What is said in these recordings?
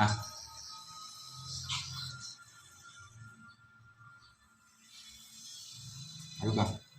อะเอ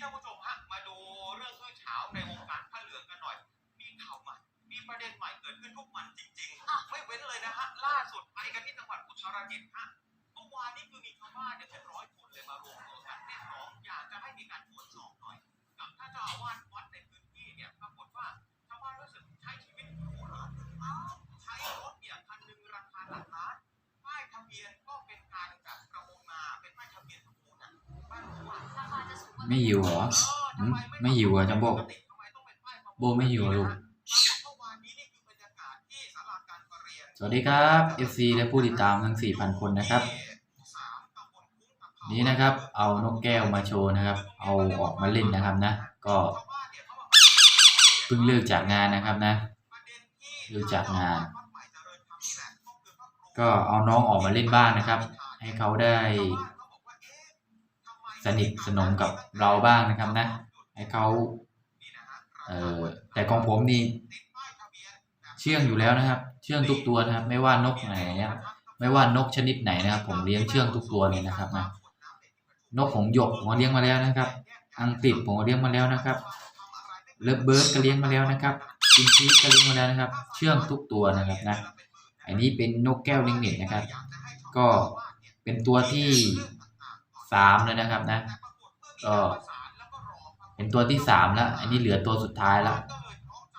ท่านผู้ชมฮะมาดูเรื่องอื้าวในวงการผ้าเหลืองกันหน่อย มีข่าวใหม่ มีประเด็นใหม่เกิดขึ้นทุกวันจริงๆ ไม่หิวเหรอหืมไม่หิวเหรอจัมโบ้โบไม่หิวเหรอลูกสวัสดีครับ FC และผู้ติดตามทั้ง 4,000 คนนะครับ นี้นะครับ เอานกแก้วมาโชว์นะครับ เอาออกมาเล่นนะครับนะ ก็เพิ่งเลิกจากงานนะครับนะเลิกจากงาน ก็เอาน้องออกมาเล่นบ้างนะครับ ให้เขาได้ สนิทสนมกับเราบ้างนะครับนะให้เขาเออแต่ของผมนี่เชื่องอยู่แล้วนะครับ เชื่องทุกตัวนะครับ ไม่ว่านกไหนนะครับไม่ว่านกชนิดไหนนะครับ ผมเลี้ยงเชื่องทุกตัวเลยนะครับนะนกหงหยกผมเลี้ยงมาแล้วนะครับ อังกฤษผมเลี้ยงมาแล้วนะครับเลิฟเบิร์ดก็เลี้ยงมาแล้วนะครับจินชีสก็เลี้ยงมาแล้วนะครับ เชื่องทุกตัวนะครับนะอันนี้เป็นนกแก้วลิงเน็ตนะครับ ก็เป็นตัวที่ สามแล้วนะครับนะ ก็เป็นตัวที่สามแล้ว อันนี้เหลือตัวสุดท้ายแล้ว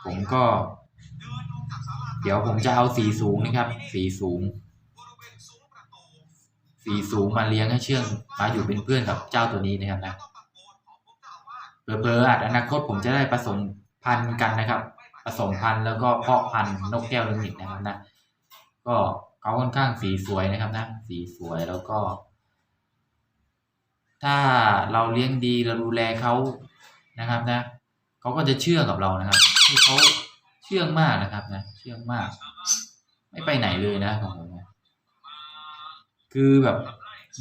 ผมก็ เดี๋ยวผมจะเอาสีสูงนะครับ สีสูง สีสูงมาเลี้ยงให้เชื่องมาอยู่เป็นเพื่อนกับเจ้าตัวนี้นะครับนะเผลอๆอาจอนาคตผมจะได้ผสมพันธุ์กันนะครับ ผสมพันธุ์แล้วก็เพาะพันธุ์นกแก้วลิงนิกนะครับนะ ก็เขาค่อนข้างสีสวยนะครับนะ สีสวยแล้วก็ ถ้าเราเลี้ยงดีเราดูแลเขานะครับนะเขาก็จะเชื่อกับเรานะครับ ที่เขาเชื่องมากนะครับนะเชื่องมาก ไม่ไปไหนเลยนะของผมนะคือแบบ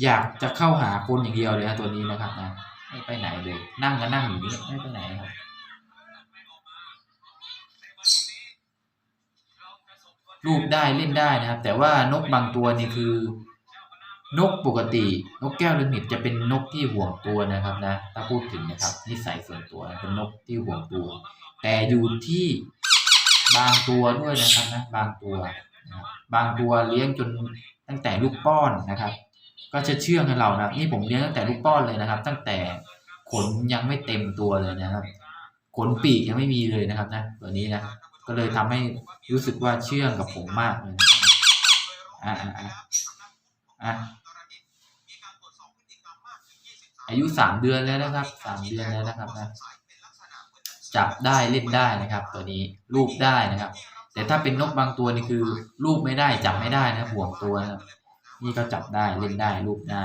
อยากจะเข้าหาคนอย่างเดียวเลยนะตัวนี้นะครับนะไม่ไปไหนเลย นั่งก็นั่งอยู่นี่ไม่ไปไหนครับรูปได้เล่นได้นะครับ แต่ว่านกบางตัวนี่คือ นกปกติ นกแก้วลิมิตจะเป็นนกที่ห่วงตัวนะครับนะ ถ้าพูดถึงนะครับนิสัยส่วนตัวเป็นนกที่ห่วงตัว แต่อยู่ที่บางตัวด้วยนะครับนะบางตัวนะบางตัวเลี้ยงจนตั้งแต่ลูกป้อนนะครับ ก็จะเชื่องให้เรานะนี่ผมเลี้ยงตั้งแต่ลูกป้อนเลยนะครับ ตั้งแต่ขนยังไม่เต็มตัวเลยนะครับ ขนปีกยังไม่มีเลยนะครับนะตัวนี้นะก็เลยทำให้รู้สึกว่าเชื่องกับผมมากเลยนะอ่าอ่าอ่า อายุสามเดือนแล้วนะครับสามเดือนแล้วนะครับนะจับได้เล่นได้นะครับ ตัวนี้รูปได้นะครับ แต่ถ้าเป็นนกบางตัวนี่คือรูปไม่ได้จับไม่ได้นะห่วงตัวนะนี่ก็จับได้เล่นได้รูปได้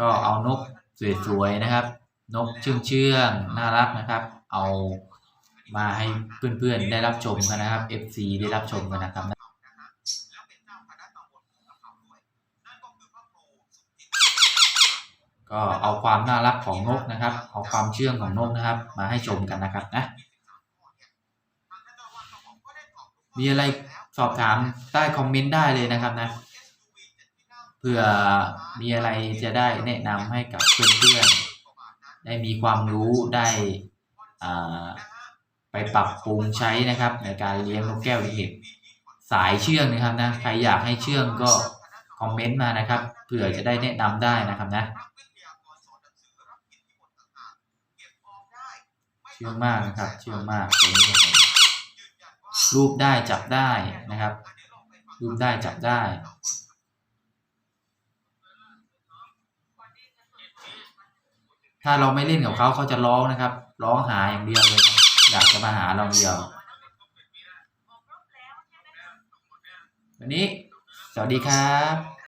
ก็เอานกสวยๆนะครับ นกเชื่องเชื่องๆน่ารักนะครับ เอามาให้เพื่อนๆได้รับชมกันนะครับ FC ได้รับชมกันนะครับ ก็เอาความน่ารักของนกนะครับ เอาความเชื่องของนกนะครับ มาให้ชมกันนะครับนะ มีอะไรสอบถามใต้คอมเมนต์ได้เลยนะครับนะเผื่อมีอะไรจะได้แนะนำให้กับเพื่อนๆ ได้มีความรู้ได้อ่าไปปรับปรุงใช้นะครับ ในการเลี้ยงนกแก้วลิงเด็กสายเชื่องนะครับนะ ใครอยากให้เชื่องก็คอมเมนต์มานะครับ เผื่อจะได้แนะนำได้นะครับนะ ชื่องมากนะครับ เชื่องมากตัวนี้ครับผมรูปได้จับได้นะครับ รูปได้จับได้ถ้าเราไม่เล่นกับเขาเขาจะร้องนะครับ ร้องหาอย่างเดียวเลยครับอยากจะมาหาเราอย่างเดียววันนี้ สวัสดีครับ